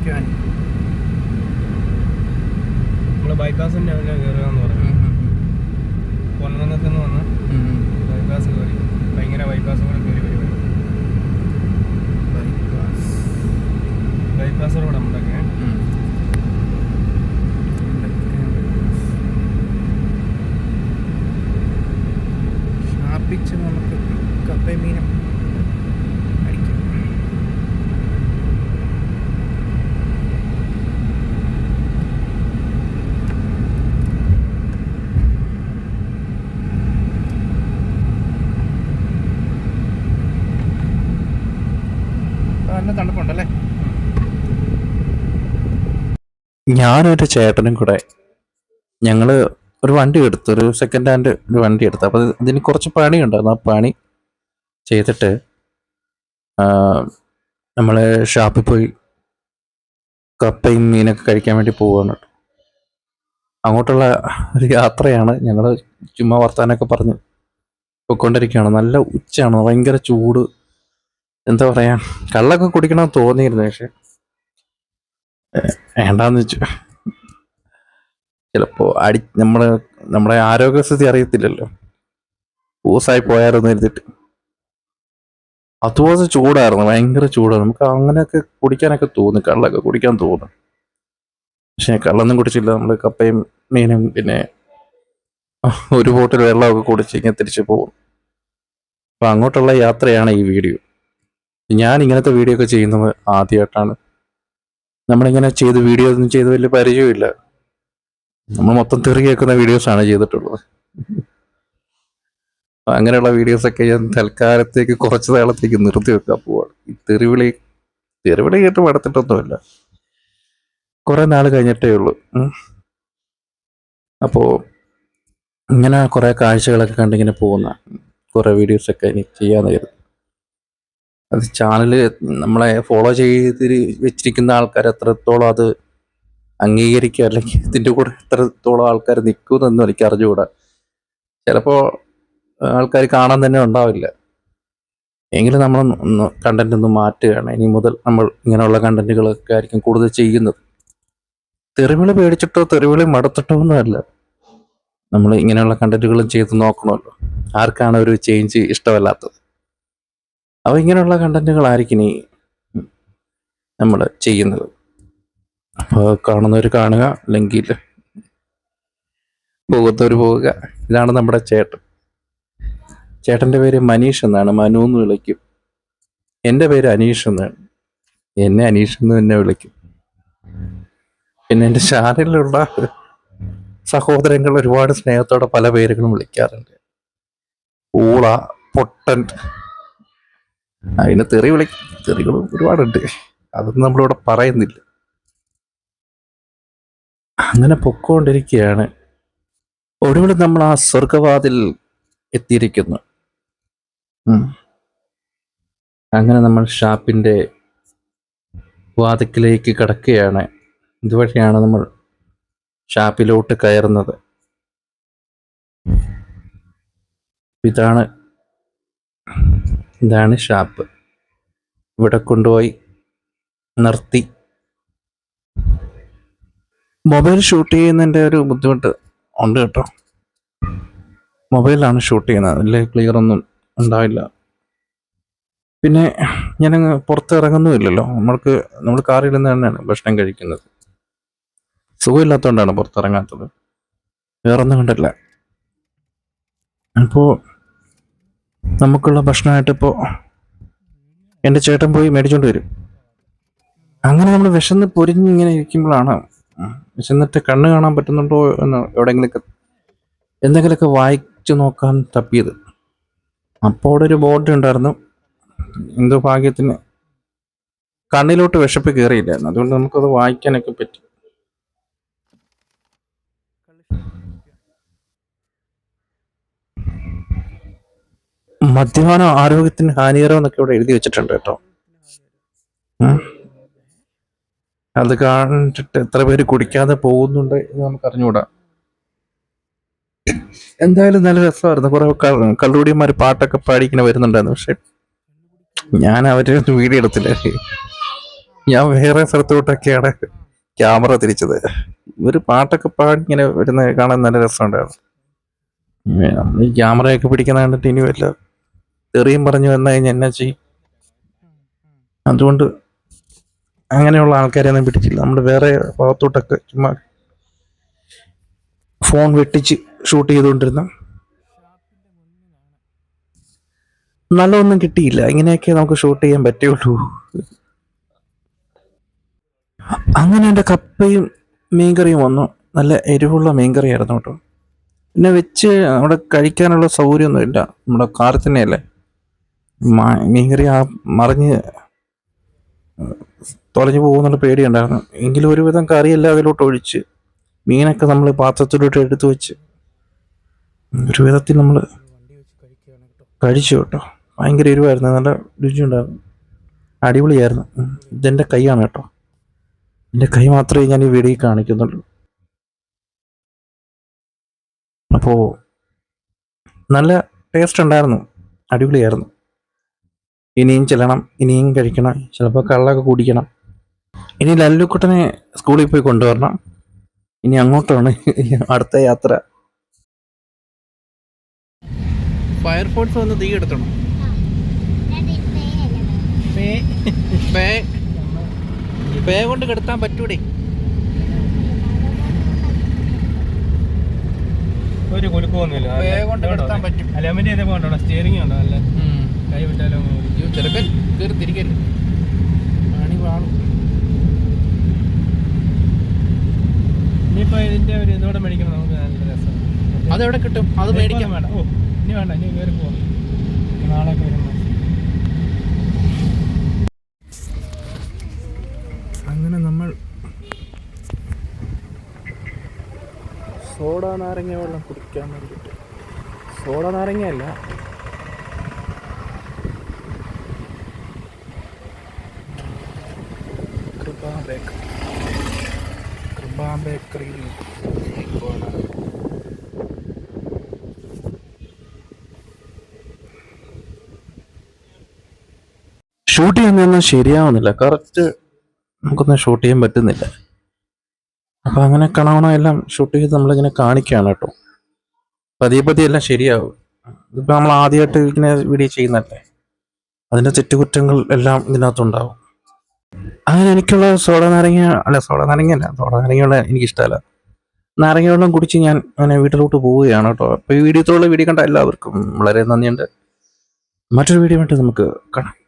കുടിക്കാൻ നമ്മൾ ബൈപ്പാസിന്റെ അവിടെ കയറുകയെന്ന് പറഞ്ഞു. കൊല്ലത്ത് നിന്ന് വന്ന് ബൈപ്പാസ് കയറി ഭയങ്കര ബൈപ്പാസ് കൂടെ കയറി പരിപാടി ബൈപ്പാസ്. റോഡ് നമ്മുടെയൊക്കെ. ഷാപ്പിച്ച് നമുക്ക് കപ്പയും മീനും ഞാനൊരു ചേട്ടനും കൂടെ ഞങ്ങൾ ഒരു വണ്ടി എടുത്തു ഒരു സെക്കൻഡ് ഹാൻഡ് ഒരു വണ്ടി എടുത്തു. അപ്പോൾ ഇതിന് കുറച്ച് പണിയുണ്ടായിരുന്നു. ആ പണി ചെയ്തിട്ട് നമ്മൾ ഷാപ്പിൽ പോയി കപ്പയും മീനൊക്കെ കഴിക്കാൻ വേണ്ടി പോവുകയാണ് അങ്ങോട്ടുള്ള ഒരു യാത്രയാണ് ഞങ്ങൾ ചുമ്മാ വർത്താനൊക്കെ പറഞ്ഞ് പോയിക്കൊണ്ടിരിക്കുകയാണ്. നല്ല ഉച്ചയാണ് ഭയങ്കര ചൂട്. എന്താ പറയുക കള്ളൊക്കെ കുടിക്കണമെന്ന് തോന്നിയിരുന്നു പക്ഷെ വേണ്ടാന്ന് വെച്ചു. ചിലപ്പോ അടി നമ്മൾ നമ്മുടെ ആരോഗ്യസ്ഥിതി അറിയത്തില്ലല്ലോ. പൂസായി പോയാലോന്ന് എഴുതിട്ട് അതുപോലെ ചൂടായിരുന്നു ഭയങ്കര ചൂടാണ് നമുക്ക് അങ്ങനെയൊക്കെ കുടിക്കാനൊക്കെ തോന്നും കള്ളൊക്കെ കുടിക്കാൻ തോന്നും. പക്ഷെ കള്ളൊന്നും കുടിച്ചില്ല. നമ്മൾ കപ്പയും മീനും പിന്നെ ഒരു ബോട്ടിൽ വെള്ളമൊക്കെ കുടിച്ച് ഇങ്ങനെ തിരിച്ചു പോകും. അപ്പൊ അങ്ങോട്ടുള്ള യാത്രയാണ് ഈ വീഡിയോ. ഞാൻ ഇങ്ങനത്തെ വീഡിയോ ഒക്കെ ചെയ്യുന്നത് ആദ്യമായിട്ടാണ്. നമ്മളിങ്ങനെ ചെയ്ത് വീഡിയോ ഒന്നും ചെയ്ത് വലിയ പരിചയമില്ല നമ്മൾ മൊത്തം തെറി കേൾക്കുന്ന വീഡിയോസാണ് ചെയ്തിട്ടുള്ളത്. അങ്ങനെയുള്ള വീഡിയോസൊക്കെ ഞാൻ തൽക്കാലത്തേക്ക് കുറച്ച് നാളത്തേക്ക് നിർത്തി വെക്കാൻ പോവാണ്. ഈ തെറിവിളി തെറിവിളി കേട്ട് പടത്തിട്ടൊന്നുമില്ല കുറേ നാൾ കഴിഞ്ഞിട്ടേ ഉള്ളൂ. അപ്പോൾ അപ്പോ ഇങ്ങനെ കുറേ കാഴ്ചകളൊക്കെ കണ്ടിങ്ങനെ പോകുന്ന കുറേ വീഡിയോസൊക്കെ ഇനി ചെയ്യാമെന്ന് അത് ചാനൽ നമ്മളെ ഫോളോ ചെയ്ത് വെച്ചിരിക്കുന്ന ആൾക്കാർ എത്രത്തോളം അത് അംഗീകരിക്കുക അല്ലെങ്കിൽ ഇതിന്റെ കൂടെ എത്രത്തോളം ആൾക്കാർ നിൽക്കുമെന്നൊന്നും എനിക്ക് അറിഞ്ഞുകൂടാ. ചിലപ്പോൾ ആൾക്കാർ കാണാൻ തന്നെ ഉണ്ടാവില്ല. എങ്കിലും നമ്മൾ കണ്ടന്റ് ഒന്ന് മാറ്റുകയാണ്. ഇനി മുതൽ നമ്മൾ ഇങ്ങനെയുള്ള കണ്ടന്റുകളൊക്കെ ആയിരിക്കും കൂടുതൽ ചെയ്യുന്നത്. തെറിവിളി പേടിച്ചിട്ടോ തെറിവിളി മടുത്തിട്ടോ ഒന്നുമല്ല. നമ്മൾ ഇങ്ങനെയുള്ള കണ്ടന്റുകളും ചെയ്ത് നോക്കണമല്ലോ. ആർക്കാണ് ഒരു ചേഞ്ച് ഇഷ്ടമല്ലാത്തത്? അപ്പൊ ഇങ്ങനെയുള്ള കണ്ടന്റുകളായിരിക്കും ഇനി നമ്മൾ ചെയ്യുന്നത്. അപ്പോൾ കാണുന്നവർ കാണുക അല്ലെങ്കിൽ പോകുന്നവർ പോവുക ഇതാണ് നമ്മുടെ ചേട്ടൻ. ചേട്ടന്റെ പേര് മനീഷ് എന്നാണ്. മനു എന്ന് വിളിക്കും. എന്റെ പേര് അനീഷ് എന്നാണ്. എന്നെ അനീഷ് എന്ന് തന്നെ വിളിക്കും. പിന്നെ എന്റെ ചാനലിലുള്ള സഹോദരങ്ങൾ ഒരുപാട് സ്നേഹത്തോടെ പല പേരുകളും വിളിക്കാറുണ്ട്. ഊള പൊട്ടൻ അതിന് തെറി വിളി തെറികൾ ഒരുപാടുണ്ട്. അതൊന്നും നമ്മളിവിടെ പറയുന്നില്ല. അങ്ങനെ പൊക്കോണ്ടിരിക്കുകയാണ് ഒടുവിൽ നമ്മൾ ആ സ്വർഗവാതിൽ എത്തിയിരിക്കുന്നു. അങ്ങനെ നമ്മൾ ഷാപ്പിന്റെ വാതിക്കിലേക്ക് കടക്കുകയാണ്. ഇതുവഴിയാണ് നമ്മൾ ഷാപ്പിലോട്ട് കയറുന്നത്. ഇതാണ് ഇതാണ് ഷാപ്പ് ഇവിടെ കൊണ്ടുപോയി നിർത്തി. മൊബൈൽ ഷൂട്ട് ചെയ്യുന്നതിന്റെ ഒരു ബുദ്ധിമുട്ട് ഉണ്ട് കേട്ടോ. മൊബൈലാണ് ഷൂട്ട് ചെയ്യുന്നത്. അതിൽ ക്ലിയർ ഒന്നും ഉണ്ടാവില്ല. പിന്നെ ഞാൻ പുറത്ത് ഇറങ്ങുന്നുമില്ലല്ലോ നമ്മൾക്ക് നമ്മൾ കാറിലിരുന്ന് തന്നെയാണ് ഭക്ഷണം കഴിക്കുന്നത്. സുഖമില്ലാത്തതുകൊണ്ടാണ് പുറത്തിറങ്ങാത്തത്. വേറൊന്നും കണ്ടില്ല. അപ്പോൾ നമുക്കുള്ള ഭക്ഷണമായിട്ട് ഇപ്പോൾ എന്റെ ചേട്ടൻ പോയി മേടിച്ചോണ്ട് വരും. അങ്ങനെ നമ്മൾ വിശന്ന് പൊരിഞ്ഞ് ഇങ്ങനെ ഇരിക്കുമ്പോഴാണ് വിശന്നിട്ട് കണ്ണ് കാണാൻ പറ്റുന്നുണ്ടോ എന്ന് എവിടെയെങ്കിലൊക്കെ എന്തെങ്കിലുമൊക്കെ വായിച്ചു നോക്കാൻ തപ്പിയത്. അപ്പോൾ അവിടെ ഒരു ബോർഡ് ഉണ്ടായിരുന്നു. എന്തോ ഭാഗ്യത്തിന് കണ്ണിലോട്ട് വിശപ്പ് കയറിയില്ലായിരുന്നു. അതുകൊണ്ട് നമുക്കത് വായിക്കാനൊക്കെ പറ്റി. മദ്യപാനം ആരോഗ്യത്തിന് ഹാനികരം എന്നൊക്കെ ഇവിടെ എഴുതി വെച്ചിട്ടുണ്ട് കേട്ടോ. അത് കണ്ടിട്ട് എത്ര പേര് കുടിക്കാതെ പോകുന്നുണ്ട് എന്ന് നമുക്ക് അറിഞ്ഞുകൂടാ. എന്തായാലും നല്ല രസമായിരുന്നു. കുറെ ക- കള്ളുകൂടിയന്മാര് പാട്ടൊക്കെ പാടി ഇങ്ങനെ വരുന്നുണ്ടായിരുന്നു. പക്ഷെ ഞാൻ അവരെ ഒന്നും വീഡിയോ എടുത്തില്ല. ഞാൻ വേറെ സ്ഥലത്തോട്ടൊക്കെയാണ് ക്യാമറ തിരിച്ചത്. ഇവർ പാട്ടൊക്കെ പാടി ഇങ്ങനെ വരുന്ന കാണാൻ നല്ല രസമുണ്ടായിരുന്നു. ഈ ക്യാമറയൊക്കെ പിടിക്കുന്ന കണ്ടിട്ട് ഇനി വല്ല തെറിയും പറഞ്ഞു വന്നു കഴിഞ്ഞാൽ എന്നാ ചെയ്യും? അതുകൊണ്ട് അങ്ങനെയുള്ള ആൾക്കാരെ ഒന്നും പിടിച്ചില്ല. നമ്മൾ വേറെ ഭാഗത്തോട്ടൊക്കെ ചുമ്മാ ഫോൺ വെട്ടിച്ച് ഷൂട്ട് ചെയ്തുകൊണ്ടിരുന്ന നല്ലതൊന്നും കിട്ടിയില്ല. ഇങ്ങനെയൊക്കെ നമുക്ക് ഷൂട്ട് ചെയ്യാൻ പറ്റുള്ളൂ. അങ്ങനെ എന്റെ കപ്പയും മീൻകറിയും വന്നു. നല്ല എരിവുള്ള മീൻകറിയായിരുന്നു കേട്ടോ. പിന്നെ വെച്ച് അവിടെ കഴിക്കാനുള്ള സൗകര്യമൊന്നുമില്ല. നമ്മുടെ കാറിൽ തന്നെയല്ലേ? മ- മീൻകറി ആ മറിഞ്ഞ് തൊലഞ്ഞു പോകുന്നുള്ള പേടിയുണ്ടായിരുന്നു. എങ്കിലും ഒരുവിധം കറിയെല്ലാം അതിലോട്ട് ഒഴിച്ച് മീനൊക്കെ നമ്മൾ പാത്രത്തിലോട്ട് എടുത്തു വെച്ച് ഒരു വിധത്തിൽ നമ്മൾ കഴിച്ചു കേട്ടോ. ഭയങ്കര എരിവായിരുന്നു. നല്ല രുചിയുണ്ടായിരുന്നു. അടിപൊളിയായിരുന്നു. ഇതെന്റെ കൈയാണ് കേട്ടോ. എന്റെ കൈ മാത്രമേ ഞാൻ ഈ വീഡിയോ കാണിക്കുന്നുള്ളൂ. അപ്പോൾ നല്ല ടേസ്റ്റ് ഉണ്ടായിരുന്നു. അടിപൊളിയായിരുന്നു. ഇനിയും ചെല്ലണം ഇനിയും കഴിക്കണം ചിലപ്പോൾ കള്ളൊക്കെ കുടിക്കണം. ഇനി ലല്ലുക്കുട്ടനെ സ്കൂളിൽ പോയി കൊണ്ടുവരണം. ഇനി അങ്ങോട്ടാണ് അടുത്ത യാത്ര. ഫയർഫോഴ്സ് വന്ന് തീ എടുത്തണം. പേ പേ പേ കൊണ്ട് കെടുത്താൻ പറ്റൂടെ? ഒരു കുലുക്കൊന്നുമില്ല പേ കൊണ്ട് കെടുത്താൻ പറ്റും. അലമന്റെ ഇതൊക്കെ ഉണ്ടോ സ്റ്റിയറിംഗ് ഉണ്ടോ? അല്ല? കൈ വിട്ടാലോ ചെറുക്കൻ കയറി തിരിക്കല്ലേ പണി വാളും ഇനിയിപ്പോ ഇതിന്റെ ഒരു ഇതോടെ മേടിക്കണം നമുക്ക് നല്ല രസം. അതെവിടെ കിട്ടും? അത് മേടിക്കാൻ വേണ്ട. ഓ ഇനി വേണ്ട ഇനി കയറി പോവാം. നാളെ വരുമ്പോൾ അങ്ങനെ നമ്മൾ സോഡ നാരങ്ങ വെള്ളം കുടിക്കാൻ വേണ്ടിയിട്ട്. സോഡ നാരങ്ങയല്ല കൃപ ബേക്കറി കൃപ ബേക്കറിയിൽ ഷൂട്ട് ചെയ്യുന്നതൊന്നും ശരിയാവുന്നില്ല. കറക്റ്റ് നമുക്കൊന്നും ഷൂട്ട് ചെയ്യാൻ പറ്റുന്നില്ല. അപ്പം അങ്ങനെ കണവണ എല്ലാം ഷൂട്ട് ചെയ്ത് നമ്മളിങ്ങനെ കാണിക്കുകയാണ് കേട്ടോ. പതിയെ പതിയെ എല്ലാം ശരിയാവും. ഇപ്പം നമ്മൾ ആദ്യമായിട്ട് ഇങ്ങനെ വീഡിയോ ചെയ്യുന്നല്ലേ അതിന്റെ തെറ്റുകുറ്റങ്ങൾ എല്ലാം ഇതിനകത്തുണ്ടാവും. അങ്ങനെ എനിക്കുള്ള സോഡ നാരങ്ങ അല്ല സോഡ നാരങ്ങ അല്ല സോഡ നാരങ്ങയുള്ള എനിക്കിഷ്ടമല്ല. നാരങ്ങ വെള്ളം കുടിച്ച് ഞാൻ അങ്ങനെ വീട്ടിലോട്ട് പോവുകയാണ് കേട്ടോ. അപ്പോൾ ഈ വീഡിയോത്തോളം വീഡിയോ കണ്ട എല്ലാവർക്കും വളരെ നന്ദിയുണ്ട്. മറ്റൊരു വീഡിയോ വേണ്ടി നമുക്ക് കാണാം.